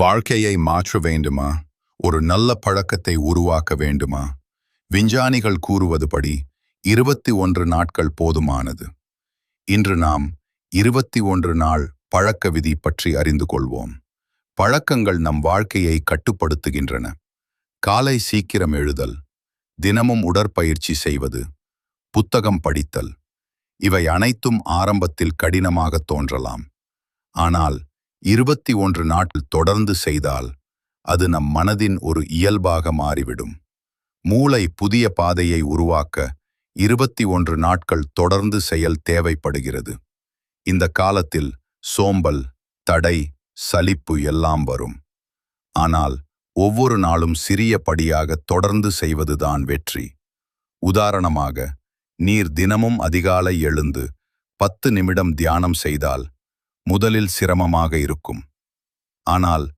வாழ்க்கையை மாற்ற வேண்டுமா? ஒரு நல்ல பழக்கத்தை உருவாக்க வேண்டுமா? விஞ்ஞானிகள் கூறுவதுபடி இருபத்தி ஒன்று நாட்கள் போதுமானது. இன்று நாம் இருபத்தி ஒன்று நாள் பழக்க விதி பற்றி அறிந்து கொள்வோம். பழக்கங்கள் நம் வாழ்க்கையை கட்டுப்படுத்துகின்றன. காலை சீக்கிரம் எழுதல் தினமும் உடற்பயிற்சி செய்வது புத்தகம் படித்தல் இவை அனைத்தும் ஆரம்பத்தில் கடினமாக தோன்றலாம். ஆனால் இருபத்தி ஒன்று நாட்கள் தொடர்ந்து செய்தால் அது நம் மனதின் ஒரு இயல்பாக மாறிவிடும். மூளை புதிய பாதையை உருவாக்க இருபத்தி ஒன்று நாட்கள் தொடர்ந்து செயல் தேவைப்படுகிறது. இந்த காலத்தில் சோம்பல் தடை சலிப்பு எல்லாம் வரும். ஆனால் ஒவ்வொரு நாளும் சிறிய படியாக தொடர்ந்து செய்வதுதான் வெற்றி. உதாரணமாக நீர் தினமும் அதிகாலை எழுந்து பத்து நிமிடம் தியானம் செய்தால் முதலில் சிரமமாக இருக்கும். ஆனால்